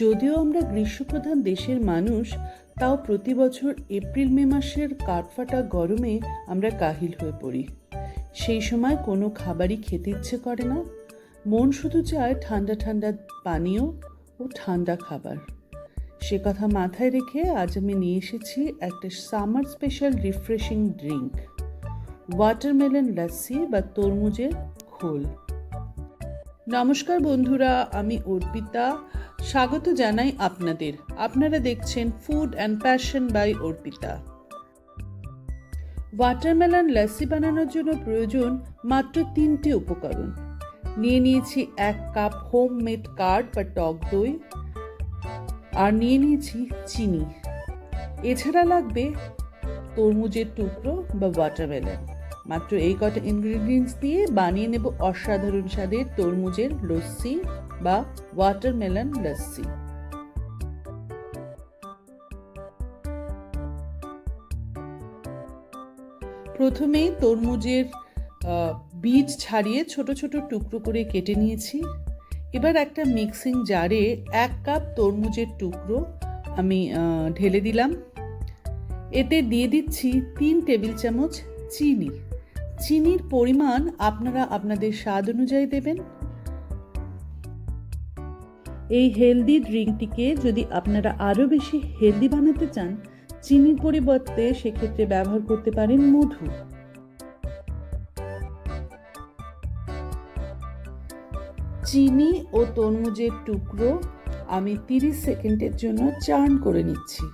যদিও আমরা গ্রীষ্মপ্রধান দেশের মানুষ, তাও প্রতি বছর এপ্রিল মে মাসের কাঠফাটা গরমে আমরা কাহিল হয়ে পড়ি। সেই সময় কোনো খাবারই খেতে ইচ্ছে করে না। মন শুধু চায় ঠান্ডা ঠান্ডা পানীয় ও ঠান্ডা খাবার। সে কথা মাথায় রেখে আজ আমি নিয়ে এসেছি একটা summer special refreshing drink. Watermelon lassi বা তরমুজের খোল। নমস্কার বন্ধুরা, আমি অর্পিতা। স্বাগত জানাই আপনাদের। আপনারা দেখছেন food and passion by Arpita. Watermelon lassi বানানোর জন্য প্রয়োজন মাত্র তিনটি উপকরণ। নিয়ে নিয়েছি এক কাপ হোম মেড কার্ড বা টক দই আর নিয়ে নিয়েছি চিনি। এছাড়া লাগবে তরমুজের টুকরো বা ওয়াটারমেলন মাত্র এই কটা ইনগ্রিডিয়েন্টস দিয়ে বানিয়ে নেব অসাধারণ স্বাদের তরমুজের লস্যি বা ওয়াটারমেলন লস্যি। প্রথমেই তরমুজের বীজ ছাড়িয়ে ছোট ছোট টুকরো করে কেটে নিয়েছি। এবার একটা মিক্সিং জারে এক কাপ তরমুজের টুকরো আমি ঢেলে দিলাম। এতে দিয়ে দিচ্ছি তিন টেবিল চামচ চিনি। চিনির পরিমাণ আপনারা আপনাদের স্বাদ অনুযায়ী দেবেন। এই হেলদি ড্রিঙ্কটিকে যদি আপনারা আরও বেশি হেলদি বানাতে চান, চিনির পরিবর্তে সেক্ষেত্রে ব্যবহার করতে পারেন মধু। চিনি ও তরমুজের টুকরো আমি তিরিশ সেকেন্ডের জন্য চার্ন করে নিচ্ছি।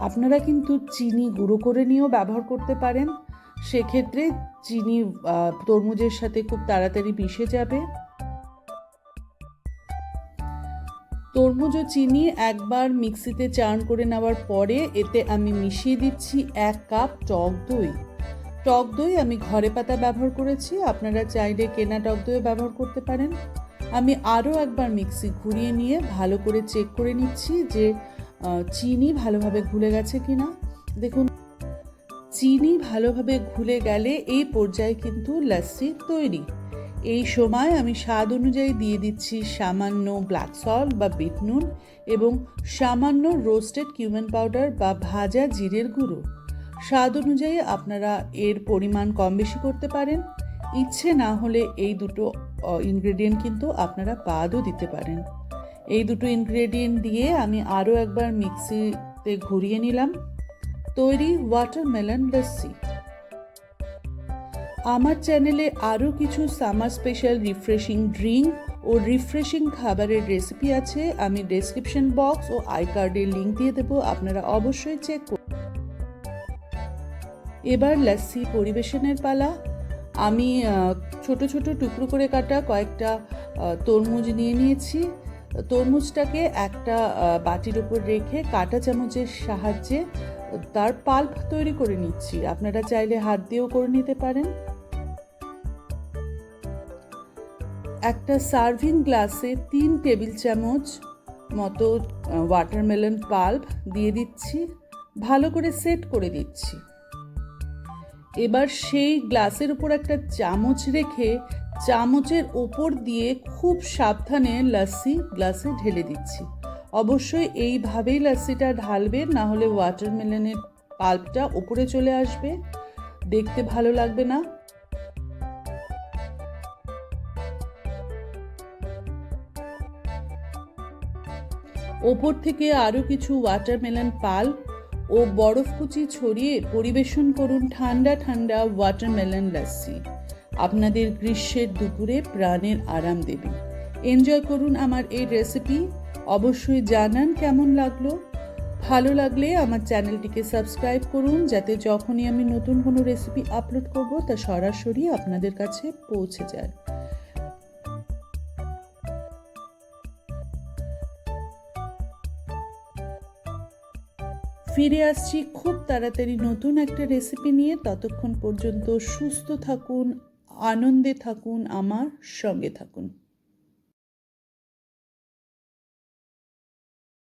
আপনারা কিন্তু চিনি গুঁড়ো করে নিয়েও ব্যবহার করতে পারেন। সেক্ষেত্রে চিনি তরমুজের সাথে খুব তাড়াতাড়ি মিশে যাবে। তরমুজ ও চিনি একবার মিক্সিতে চার্ন করে নেওয়ার পরে এতে আমি মিশিয়ে দিচ্ছি এক কাপ টক দই। টক দই আমি ঘরে পাতা ব্যবহার করেছি, আপনারা চাইলে কেনা টক দইও ব্যবহার করতে পারেন। আমি আরও একবার মিক্সি ঘুরিয়ে নিয়ে ভালো করে চেক করে নিচ্ছি যে চিনি ভালোভাবে ঘুলে গেছে কিনা। দেখুন চিনি ভালোভাবে ঘুলে গেলে এই পর্যায়ে কিন্তু লাস্সি তৈরি। এই সময় আমি স্বাদ অনুযায়ী দিয়ে দিচ্ছি সামান্য ব্ল্যাক সল্ট বা বিট নুন এবং সামান্য রোস্টেড কিউমেন পাউডার বা ভাজা জিরের গুঁড়ো। স্বাদ অনুযায়ী আপনারা এর পরিমাণ কম বেশি করতে পারেন। ইচ্ছে না হলে এই দুটো ইনগ্রেডিয়েন্ট কিন্তু আপনারা বাদও দিতে পারেন। এই দুটো ইনগ্রেডিয়েন্ট দিয়ে আমি আরও একবার মিক্সিতে ঘুরিয়ে নিলাম। তৈরি ওয়াটারমেলন লস্যি আমার চ্যানেলে আরও কিছু সামার স্পেশাল রিফ্রেশিং ড্রিঙ্ক ও রিফ্রেশিং খাবারের রেসিপি আছে। আমি ডেসক্রিপশন বক্স ও আই কার্ডের লিঙ্ক দিয়ে দেবো, আপনারা অবশ্যই চেক করুন। এবার লাস্সি পরিবেশনের পালা। আমি ছোট ছোট টুকরো করে কাটা কয়েকটা তরমুজ নিয়ে নিয়েছি। তরমুজটাকে একটা বাটির উপর রেখে কাঁটা চামচের সাহায্যে তার পাল্প তৈরি করে নিচ্ছি। আপনারা চাইলে হাত দিয়েও করে নিতে পারেন। একটা সার্ভিং গ্লাসে তিন টেবিল চামচ মতো ওয়াটারমেলন পাল্প দিয়ে দিচ্ছি। ভালো করে সেট করে দিচ্ছি। এবার সেই গ্লাসের উপর একটা চামচ রেখে চামচের ওপর দিয়ে খুব সাবধানে লাস্সি গ্লাসে ঢেলে দিচ্ছি। অবশ্যই এইভাবেই লাস্সিটা ঢালবে, না হলে ওয়াটারমেলনের পাল্পটা ওপরে চলে আসবে। দেখতে ভালো লাগবে না। ওপর থেকে আরও কিছু ওয়াটারমেলন পাল্প ও বরফ কুচি ছড়িয়ে পরিবেশন করুন ঠান্ডা ঠান্ডা ওয়াটারমেলন লাস্সি আপনাদের গ্রীষ্মের দুপুরে প্রাণের আরাম দেবে। এনজয় করুন আমার এই রেসিপি অবশ্যই জানান কেমন লাগল। ভালো লাগলে আমার চ্যানেলটিকে সাবস্ক্রাইব করুন, যাতে যখনই আমি নতুন কোনো রেসিপি আপলোড করব, তা সরাসরি আপনাদের কাছে পৌঁছে যায়। ফিরে আসছি খুব তাড়াতাড়ি নতুন একটা রেসিপি নিয়ে। ততক্ষণ পর্যন্ত সুস্থ থাকুন আনন্দে থাকুন আমার সঙ্গে থাকুন।